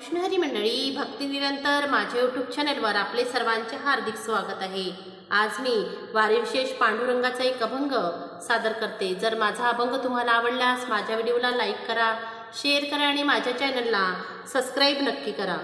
कृष्णहरी मंडळी भक्ती निरंतर माझ्या यूट्यूब चॅनलवर आपले सर्वांचे हार्दिक स्वागत आहे. आज मी वारीविशेष पांडुरंगाचा एक अभंग सादर करते. जर माझा अभंग तुम्हाला आवडल्यास माझ्या व्हिडिओला लाईक करा शेअर करा आणि माझ्या चॅनलला सबस्क्राईब नक्की करा.